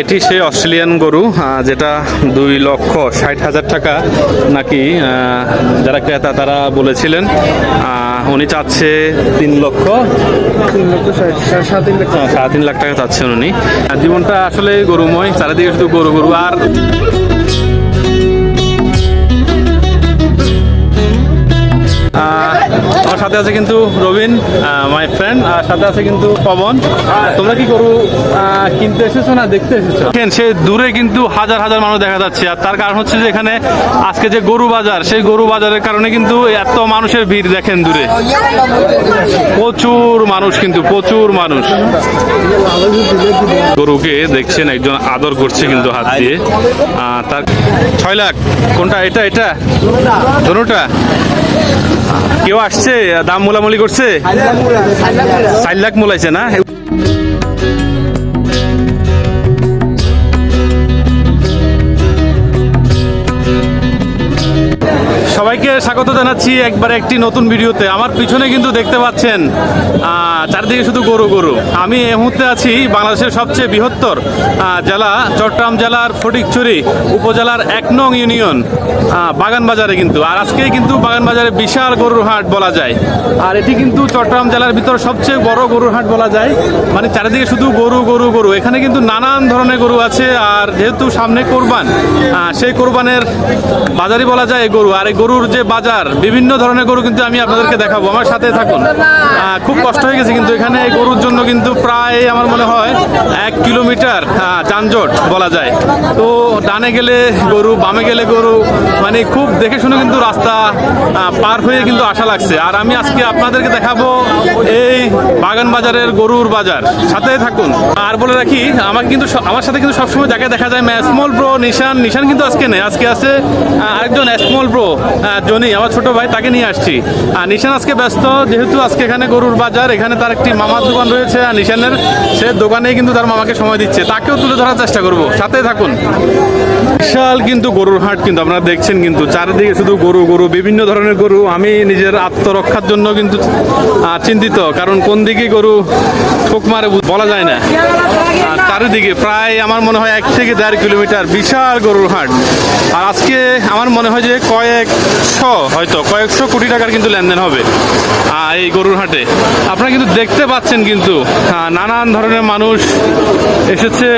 এটি সেই অস্ট্রেলিয়ান গরু যেটা দুই লক্ষ ষাট হাজার টাকা নাকি যারা ক্রেতা তারা বলেছিলেন। উনি চাচ্ছে তিন লক্ষ তিন লক্ষ। সাড়ে তিন লাখ টাকা চাচ্ছেন উনি। আর জীবনটা আসলে গরুময় চারিদিকে শুধু গরু গরু আর সাথে আছে কিন্তু রবিন মাই ফ্রেন্ড আর সাথে আছে কিন্তু পবন। তোমরা কি গরু কিনতে এসেছ না দেখতে এসেছ? সে দূরে কিন্তু হাজার হাজার মানুষ দেখা যাচ্ছে, আর তার কারণ হচ্ছে যে এখানে আজকে যে গরু বাজার, সেই গরু বাজারের কারণে কিন্তু এত মানুষের ভিড় দেখেন দূরে। প্রচুর মানুষ কিন্তু, প্রচুর মানুষ। গরুকে দেখছেন, একজন আদর করছে কিন্তু হাত দিয়ে। তার ছয় লাখ। কোনটা? এটা এটা? ধরুটা কেউ আসছে? দাম মোলামুলি করছে? চার লাখ মোলাইছে না? স্বাগত জানাচ্ছি একবার একটি নতুন ভিডিওতে। আমার পিছনে কিন্তু দেখতে পাচ্ছেন চারিদিকে শুধু গরু গরু। আমি এই মুহূর্তে আছি বাংলাদেশের সবচেয়ে বৃহত্তর জেলা চট্টগ্রাম জেলার ফটিকছড়ি উপজেলার এক নং ইউনিয়ন আহ, বাগান বাজারে কিন্তু। আর আজকে কিন্তু বাগান বাজারে বিশাল গরুর হাট বলা যায়। আর এটি কিন্তু চট্টগ্রাম জেলার ভিতর সবচেয়ে বড় গরুর হাট বলা যায়। মানে চারিদিকে শুধু গরু গরু গরু। এখানে কিন্তু নানান ধরনের গরু আছে। আর যেহেতু সামনে কোরবান সেই কোরবানের বাজারই বলা যায় গরু। আর এই গরুর যে বাজার, বিভিন্ন ধরনের গরু কিন্তু আমি আপনাদেরকে দেখাবো। আমার সাথে থাকুন। খুব কষ্ট হয়ে গেছে কিন্তু এখানে গরুর জন্য কিন্তু প্রায় আমার মনে হয় এক কিলোমিটার যানজট বলা যায়। তো ডানে গেলে গরু, বামে গেলে গরু মানে খুব দেখে শুনে কিন্তু রাস্তা পার হয়ে কিন্তু আশা লাগছে। আর আমি আজকে আপনাদেরকে দেখাবো এই বাগান বাজারের গরুর বাজার। সাথে থাকুন। আর বলে রাখি, আমাকে কিন্তু আমার সাথে কিন্তু সবসময় জায়গায় দেখা যায় স্মল প্রো নিশান। নিশান কিন্তু আজকে নেই। আজকে আছে আরেকজন স্মল প্রো জনি আমার ছোট ভাই তাকে নিয়ে আসছি। আর নিশান আজকে ব্যস্ত, যেহেতু আজকে এখানে গরুর বাজার, এখানে তার একটি মামার দোকান রয়েছে, আর নিশানের সে দোকানেই কিন্তু তার মামাকে সময় দিচ্ছে। তাকেও তুলে ধরার চেষ্টা করব সাথে থাকুন। বিশাল কিন্তু গরুর হাট কিন্তু আপনারা দেখছেন কিন্তু, চারিদিকে শুধু গরু গরু, বিভিন্ন ধরনের গরু। আমি নিজের আত্মরক্ষার জন্য কিন্তু চিন্তিত, কারণ কোন দিকে গরু ঠোক মারে বলা যায় না। আর চারিদিকে প্রায় আমার মনে হয় এক থেকে দেড় কিলোমিটার বিশাল গরুর হাট। আর আজকে আমার মনে হয় যে কয়েকশো হয়তো কয়েকশো কোটি টাকার কিন্তু লেনদেন হবে এই গরুর হাটে। আপনারা কিন্তু দেখতে পাচ্ছেন কিন্তু নানান ধরনের মানুষ এসেছে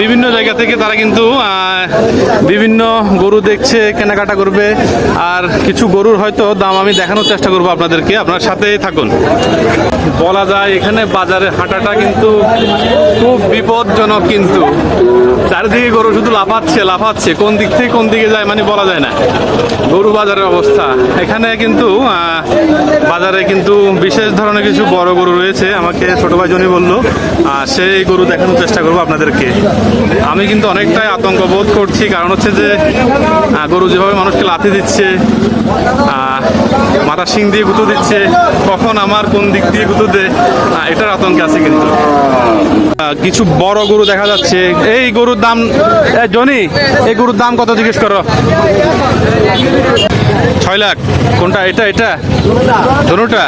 বিভিন্ন জায়গা থেকে তারা কিন্তু বিভিন্ন গরু দেখছে, কেনাকাটা করবে। আর কিছু গরুর হয়তো দাম আমি দেখানোর চেষ্টা করব আপনাদেরকে, আপনার সাথেই থাকুন। বলা যায় এখানে বাজারে হাঁটাটা কিন্তু খুব বিপজ্জনক কিন্তু। চারিদিকে গরু শুধু লাফাচ্ছে লাফাচ্ছে, কোন দিক থেকে কোন দিকে যায় মানে বলা যায় না। গরু বাজারের অবস্থা। এখানে কিন্তু বাজারে কিন্তু বিশেষ ধরনের কিছু বড় গরু রয়েছে। আমাকে ছোট ভাই জনি বলল সেই গরু দেখানোর চেষ্টা করব আপনাদেরকে। আমি কিন্তু অনেকটাই আতঙ্ক বোধ করছি, কারণ হচ্ছে যে গরু যেভাবে মানুষকে লাথি দিচ্ছে মাথা শিং দিয়ে গুঁতো দিচ্ছে। কখন আমার কোন দিক দিয়ে গুঁতো দেয় এটার আতঙ্কে আছে কিন্তু। কিছু বড় গরু দেখা যাচ্ছে। এই গরুর দাম জনি, এই গরুর দাম কত জিজ্ঞেস করো। ছয় লাখ। কোনটা, এটা এটা? ধনুটা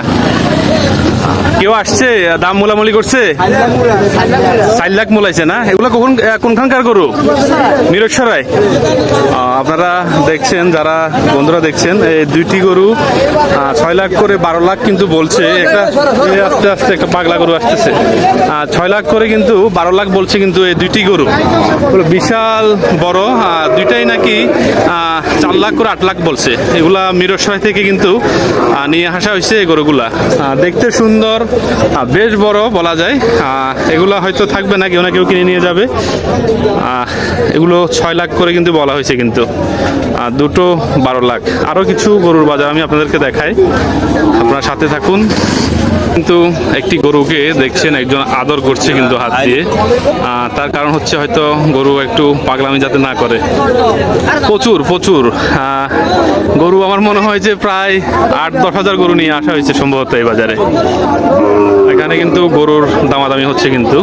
কেউ আসছে? দাম মোলামুলি করছে? চার লাখ মোলাইছে না? এগুলো কখন কোনখানকার গরু? নিরক্ষরায় আপনারা দেখছেন, যারা বন্ধুরা দেখছেন এই দুইটি গরু ছয় লাখ করে বারো লাখ কিন্তু বলছে। একটা আস্তে আস্তে একটা পাগলা গরু আসতেছে। ছয় লাখ করে কিন্তু বারো লাখ বলছে কিন্তু এই দুইটি গরু। বিশাল, বড় দুইটাই নাকি চার লাখ করে আট লাখ বলছে। এগুলা মিরসরাই থেকে কিন্তু নিয়ে আসা হয়েছে এই গরুগুলা। দেখতে দেখতে সুন্দর বেশ বড় বলা যায়। এগুলো হয়তো থাকবে না কেউ না কেউ কিনে নিয়ে যাবে। এগুলো ছয় লাখ করে কিন্তু বলা হয়েছে কিন্তু। আর দুটো বারো লাখ। আরও কিছু গরুর বাজার আমি আপনাদেরকে দেখাই। আপনার সাথে থাকুন। কিন্তু একটি গরুকে দেখছেন, একজন আদর করছে কিন্তু হাত দিয়ে। তার কারণ হচ্ছে হয়তো গরু একটু পাগলামি যাতে না করে। প্রচুর প্রচুর। গরু আমার মনে হয় যে প্রায় আট, দশ হাজার গরু নিয়ে আসা হয়েছে সম্ভবত এই বাজারে। এখানে কিন্তু গরুর দামাদামি হচ্ছে কিন্তু।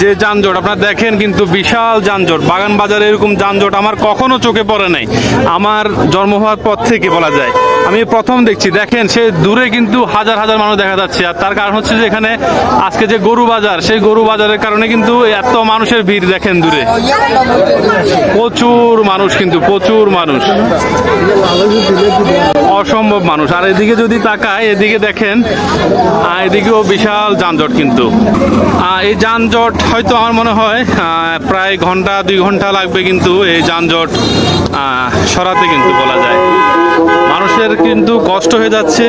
যে যানজট, আপনারা দেখেন কিন্তু বিশাল যানজট। বাগান বাজারে এরকম যানজট আমার কখনো চোখে পড়ে নাই। আমার জন্ম হওয়ার পর থেকে বলা যায়। আমি প্রথম দেখছি, দেখেন সে দূরে কিন্তু হাজার হাজার মানুষ দেখা যাচ্ছে। আর তার কারণ হচ্ছে যে এখানে আজকে যে গরু বাজার, সেই গরু বাজারের কারণে কিন্তু এত মানুষের ভিড় দেখেন দূরে। প্রচুর মানুষ কিন্তু, প্রচুর মানুষ। অসম্ভব মানুষ। আর এদিকে যদি তাকায়, এদিকে দেখেন এদিকেও বিশাল যানজট কিন্তু। এই যানজট হয়তো আমার মনে হয় প্রায় ঘণ্টা দুই ঘণ্টা লাগবে কিন্তু এই যানজট সরাতে কিন্তু বলা যায়। মানুষের কিন্তু কষ্ট হয়ে যাচ্ছে।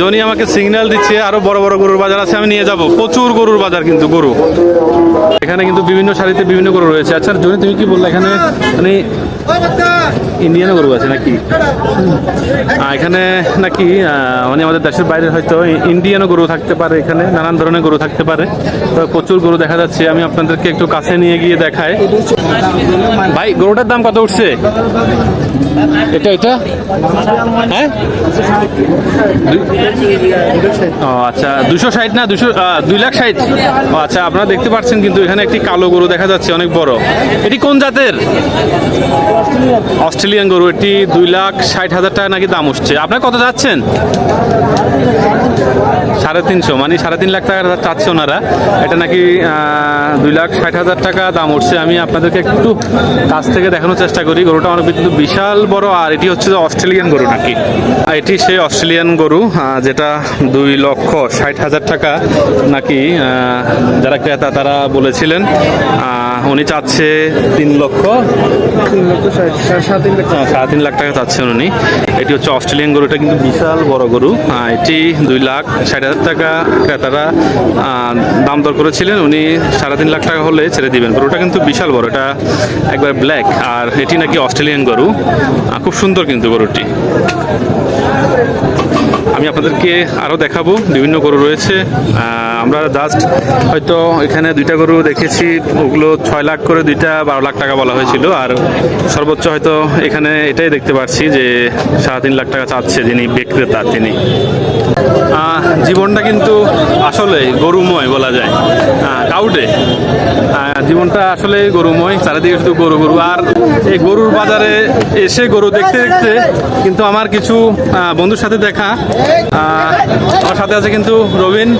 জনি আমাকে সিগন্যাল দিচ্ছে, আরও বড় বড় গরুর বাজার আছে, আমি নিয়ে যাব। প্রচুর গরুর বাজার কিন্তু, গরু। এখানে কিন্তু বিভিন্ন শাড়িতে বিভিন্ন গরু রয়েছে। আচ্ছা জনি, তুমি কি বললে এখানে? মানে ইন্ডিয়ান গরু আছে নাকি? এখানে নাকি মানে আমাদের দেশের বাইরে হয়তো ইন্ডিয়ানও গরু থাকতে পারে এখানে, নানান ধরনের গরু থাকতে পারে। তো প্রচুর গরু দেখা যাচ্ছে, আমি আপনাদেরকে একটু কাছে নিয়ে গিয়ে দেখাই। ভাই, গরুটার দাম কত উঠছে? এটা এটা? হ্যাঁ? ও আচ্ছা দুশো ষাট না, দুশো দুই লাখ ষাট? ও আচ্ছা আপনারা দেখতে পাচ্ছেন কিন্তু এখানে একটি কালো গরু দেখা যাচ্ছে, অনেক বড়। এটি কোন জাতের? অস্ট্রেলিয়ান গরু, এটি দুই লাখ ষাট হাজার টাকা নাকি দাম উঠছে। আপনার কত যাচ্ছেন? সাড়ে তিনশো মানে সাড়ে তিন লাখ টাকা চাচ্ছে ওনারা। এটা নাকি দুই লাখ ষাট হাজার টাকা দাম উঠছে। আমি আপনাদেরকে একটু কাছ থেকে দেখানোর চেষ্টা করি। গরুটা অনেক কিন্তু বিশাল বড়, আর এটি হচ্ছে যে অস্ট্রেলিয়ান গরু নাকি? এটি সেই অস্ট্রেলিয়ান গরু যেটা দুই লক্ষ ষাট হাজার টাকা নাকি যারা ক্রেতা তারা বলেছিলেন। উনি চাচ্ছে তিন লক্ষ। তিন লক্ষ ষাট সাড়ে তিন লাখ টাকা চাচ্ছেন উনি। এটি হচ্ছে অস্ট্রেলিয়ান গরু এটা কিন্তু বিশাল বড় গরু। এটি দুই লাখ ষাট হাজার টাকা ক্রেতারা দাম দর করেছিলেন। উনি সাড়ে তিন লাখ টাকা হলে ছেড়ে দিবেন। গরুটা কিন্তু বিশাল বড় এটা একবার ব্ল্যাক। আর এটি নাকি অস্ট্রেলিয়ান গরু। খুব সুন্দর কিন্তু গরুটি। আমি আপনাদেরকে আরও দেখাবো, বিভিন্ন গরু রয়েছে। আমরা জাস্ট হয়তো এখানে দুইটা গরু দেখেছি, ওগুলো ছয় লাখ করে দুইটা বারো লাখ টাকা বলা হয়েছিল, আর সর্বোচ্চ হয়তো এখানে এটাই দেখতে পাচ্ছি যে সাড়ে তিন লাখ টাকা চাচ্ছে যিনি বিক্রেতা, তিনি। জীবনটা কিন্তু আসলে গরুময় বলা যায়। কাউডে জীবনটা আসলে গরুময় চারিদিকে শুধু গরু গরু। আর এই গরুর বাজারে এসে গরু দেখতে দেখতে কিন্তু আমার কিছু বন্ধুর সাথে দেখা আমার সাথে আছে কিন্তু রবিন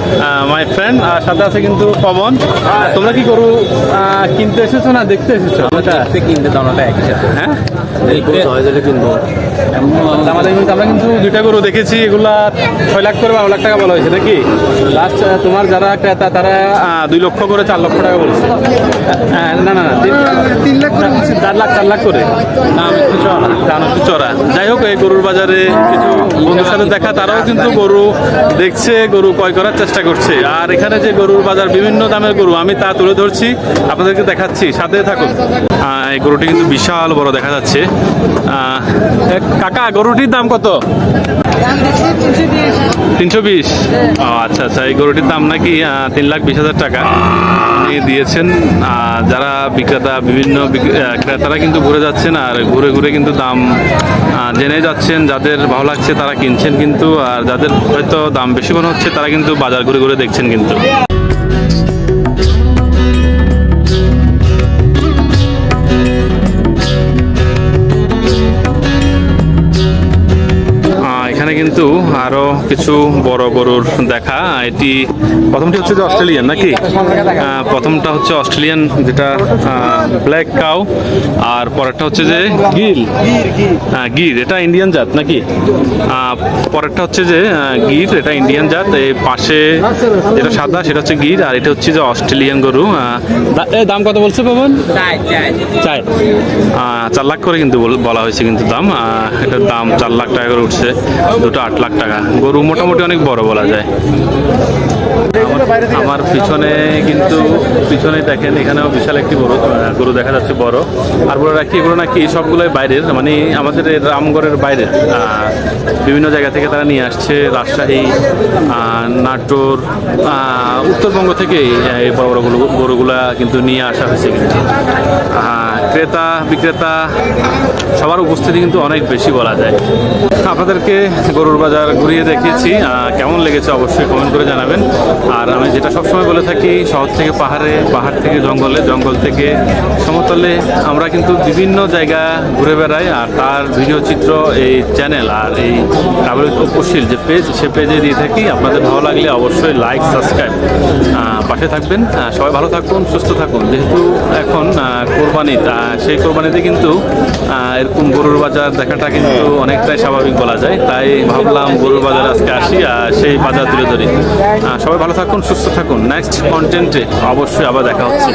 মাই ফ্রেন্ড আর সাথে আছে কিন্তু পবন। তোমরা কি গরু কিনতে এসেছ না দেখতে এসেছ? দেখতে কিনতে দামটা একসাথে। হ্যাঁ? আমরা কিন্তু দুইটা গরু দেখেছি এগুলা ছয় লাখ করে বারো লাখ টাকা বলা হয়েছে নাকি? লাস্ট তোমার যারা ক্রেতা তারা দুই লক্ষ করে চার লক্ষ টাকা বলছে। না না না তিন- লাখ চার লাখ চার লাখ করে। দাম একটু চড়া দাম একটু চড়া। যাই হোক এই গরুর বাজারে কিছু বন্ধুর সাথে দেখা তারাও কিন্তু গরু দেখছে গরু ক্রয় করার চেষ্টা করছে। আর এখানে যে গরুর বাজার বিভিন্ন দামের গরু আমি তা তুলে ধরছি আপনাদেরকে দেখাচ্ছি। সাথে থাকুন। এই গরুটি কিন্তু বিশাল বড় দেখা যাচ্ছে। কাকা গরুটির দাম কত? তিনশো বিশ? ও আচ্ছা আচ্ছা এই গরুটির দাম নাকি তিন লাখ বিশ হাজার টাকা। উনি দিয়েছেন যারা বিক্রেতা বিভিন্ন ক্রেতারা কিন্তু ঘুরে যাচ্ছেন আর ঘুরে ঘুরে কিন্তু দাম জেনে যাচ্ছেন যাদের ভালো লাগছে তারা কিনছেন কিন্তু আর যাদের হয়তো দাম বেশি মনে হচ্ছে তারা কিন্তু বাজার ঘুরে ঘুরে দেখছেন কিন্তু। এখানে কিন্তু আরও কিছু বড় গরুর দেখা। এটি প্রথমটি হচ্ছে যে অস্ট্রেলিয়ান নাকি? প্রথমটা হচ্ছে অস্ট্রেলিয়ান যেটা ব্ল্যাক কাউ আর পরেরটা হচ্ছে যে গিল। হ্যাঁ গির এটা ইন্ডিয়ান জাত নাকি? পরেরটা হচ্ছে যে গির এটা ইন্ডিয়ান জাত। এই পাশে যেটা সাদা সেটা হচ্ছে গির আর এটা হচ্ছে যে অস্ট্রেলিয়ান গরু। দাম কত বলছে পবন চাই চার। লাখ করে কিন্তু বল- বলা হয়েছে কিন্তু দাম। এটার দাম চার লাখ টাকা করে উঠছে। দুটো আট লাখ টাকা। গরু মোটামুটি অনেক বড় বলা যায়। আমার পিছনে কিন্তু পিছনে দেখেন, এখানেও বিশাল একটি বড় গরু দেখা যাচ্ছে বড়। আর বলে রাখি, এগুলো নাকি সবগুলোই বাইরের মানে আমাদের রামগড়ের বাইরের। বিভিন্ন জায়গা থেকে তারা নিয়ে আসছে, রাজশাহী নাটোর উত্তরবঙ্গ থেকেই এই বড় বড় গরু- গরুগুলা কিন্তু নিয়ে আসা হয়েছে কিন্তু। ক্রেতা বিক্রেতা সবার উপস্থিতি কিন্তু অনেক বেশি বলা যায়। আপনাদেরকে গরুর বাজার ঘুরিয়ে দেখিয়েছি কেমন লেগেছে অবশ্যই কমেন্ট করে জানাবেন। আর আমি যেটা সবসময় বলে থাকি শহর থেকে পাহাড়ে পাহাড় থেকে জঙ্গলে জঙ্গল থেকে সমতলে আমরা কিন্তু বিভিন্ন জায়গা ঘুরে বেড়াই আর তার ভিডিও চিত্র এই চ্যানেল আর এই ট্রাভেল তপশীল যে পেজ সে পেজে দিয়ে থাকি। আপনাদের ভালো লাগলে অবশ্যই লাইক সাবস্ক্রাইব পাশে থাকবেন। সবাই ভালো থাকুন সুস্থ থাকুন। যেহেতু এখন কোরবানি আহ, সেই কোরবানিতে কিন্তু এরকম গরুর বাজার দেখাটা কিন্তু অনেকটাই স্বাভাবিক বলা যায়। তাই ভাবলাম গরুর বাজার আজকে আসি আর সেই বাজার তুলে ধরি। সবাই ভালো থাকুন, সুস্থ থাকুন। নেক্সট কন্টেন্টে অবশ্যই আবার দেখা হচ্ছে।